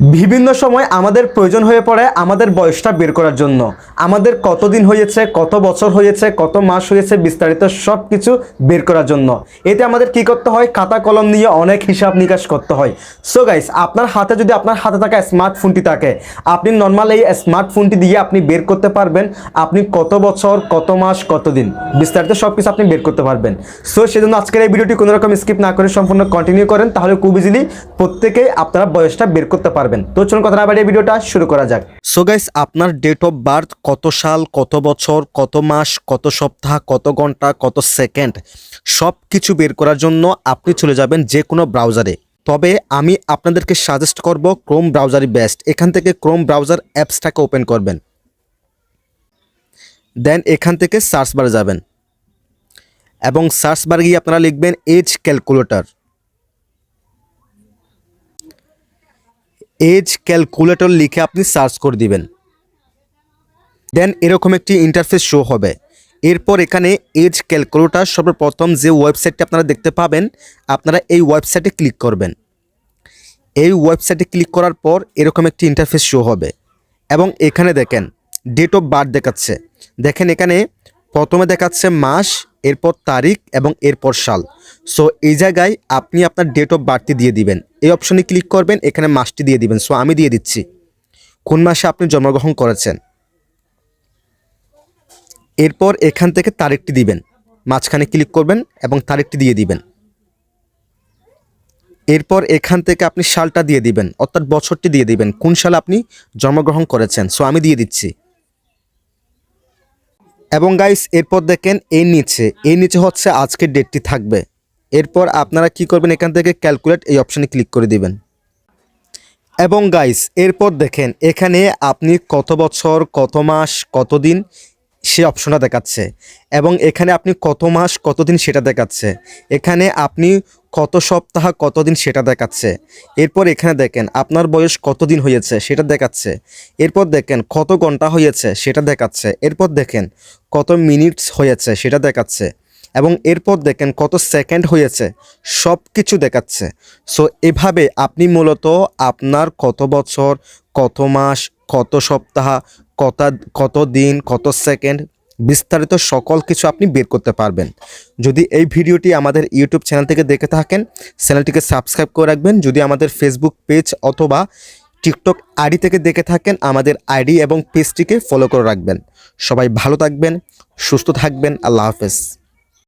বিভিন্ন সময় আমাদের প্রয়োজন হয়ে পড়ে আমাদের বয়সটা বের করার জন্য। আমাদের কতদিন হয়েছে, কত বছর হয়েছে, কত মাস হয়েছে বিস্তারিত সব কিছু বের করার জন্য। এতে আমাদের কি করতে হয়? খাতা কলম নিয়ে অনেক হিসাব নিকাশ করতে হয়। সো গাইস আপনার হাতে যদি আপনার হাতে থাকা স্মার্টফোনটি থাকে, আপনি নর্মাল এই স্মার্টফোনটি দিয়ে আপনি বের করতে পারবেন আপনি কত বছর, কত মাস, কত দিন। বিস্তারিত সব কিছু আপনি বের করতে পারবেন। সো সেজন্য আজকের এই ভিডিওটি কোনো রকম স্কিপ না করে সম্পূর্ণ কন্টিনিউ করেন, তাহলে খুব ইজিলি প্রত্যেকেই আপনারা বয়সটা বের করতে পারবেন। তো চলুন কথা না বাড়িয়ে ভিডিওটা শুরু করা যাক। সো গাইস আপনার ডেট অফ বার্থ কত সাল, কত বছর, কত মাস, কত সপ্তাহ, কত ঘণ্টা, কত সেকেন্ড সব কিছু বের করার জন্য আপনি চলে যাবেন যে কোনো ব্রাউজারে তবে আমি আপনাদেরকে সাজেস্ট করব ক্রোম ব্রাউজারই বেস্ট এখান থেকে ক্রোম ব্রাউজার অ্যাপসটাকে ওপেন করবেন। দেন এখান থেকে সার্চ বারে যাবেন। এবং সার্চ বারে গিয়ে আপনারা লিখবেন এজ ক্যালকুলেটর এজ ক্যালকুলেটর লিখে আপনি সার্চ করে দিবেন। দেন এরকম একটি ইন্টারফেস শো হবে। এরপর এখানে এজ ক্যালকুলেটর সর্বপ্রথম যে ওয়েবসাইটটি আপনারা দেখতে পাবেন, আপনারা এই ওয়েবসাইটে ক্লিক করবেন। এই ওয়েবসাইটে ক্লিক করার পর এরকম একটি ইন্টারফেস শো হবে। এবং এখানে দেখেন ডেট অফ বার্থ দেখাচ্ছে। দেখেন এখানে প্রথমে দেখাচ্ছে মাস এরপর তারিখ এবং এরপর সাল। সো এই জায়গায় আপনি আপনার ডেট অফ বার্থটি দিয়ে দিবেন। এই অপশনে ক্লিক করবেন, এখানে মাসটি দিয়ে দিবেন। সো আমি দিয়ে দিচ্ছি। কোন মাসে আপনি জন্মগ্রহণ করেছেন? এরপর এখান থেকে তারিখটি দিবেন। মাঝখানে ক্লিক করবেন এবং তারিখটি দিয়ে দিবেন। এরপর এখান থেকে আপনি সালটা দিয়ে দিবেন, অর্থাৎ বছরটি দিয়ে দিবেন। কোন সালে আপনি জন্মগ্রহণ করেছেন? সো আমি দিয়ে দিচ্ছি। এবং গাইস এরপর দেখেন এর নিচে। এর নিচে হচ্ছে আজকের ডেটটি থাকবে। এরপর আপনারা কি করবেন? এখান থেকে ক্যালকুলেট এই অপশানে ক্লিক করে দিবেন। এবং গাইস এরপর দেখেন, এখানে আপনি কত বছর, কত মাস, কত দিন সে অপশনটা দেখাচ্ছে। এবং এখানে আপনি কত মাস, কতদিন সেটা দেখাচ্ছে। এখানে আপনি কত সপ্তাহ, কতদিন সেটা দেখাচ্ছে। এরপর এখানে দেখেন, আপনার বয়স কতদিন হয়েছে সেটা দেখাচ্ছে। এরপর দেখেন, কত ঘণ্টা হয়েছে সেটা দেখাচ্ছে। এরপর দেখেন, কত মিনিটস হয়েছে সেটা দেখাচ্ছে। এবং এরপর দেখেন, কত সেকেন্ড হয়েছে সব কিছু দেখাচ্ছে। সো, এভাবে আপনি মূলত আপনার কত বছর, কত মাস, কত সপ্তাহ কত কত দিন, কত সেকেন্ড, বিস্তারিত সকল কিছু আপনি বের করতে পারবেন। যদি এই ভিডিওটি আমাদের ইউটিউব চ্যানেল থেকে দেখে থাকেন, চ্যানেলটিকে সাবস্ক্রাইব করে রাখবেন। যদি আমাদের ফেসবুক পেজ অথবা টিকটক আইডি থেকে দেখে থাকেন, আমাদের আইডি এবং পেজটিকে ফলো করে রাখবেন। সবাই ভালো থাকবেন, সুস্থ থাকবেন। আল্লাহ হাফেজ।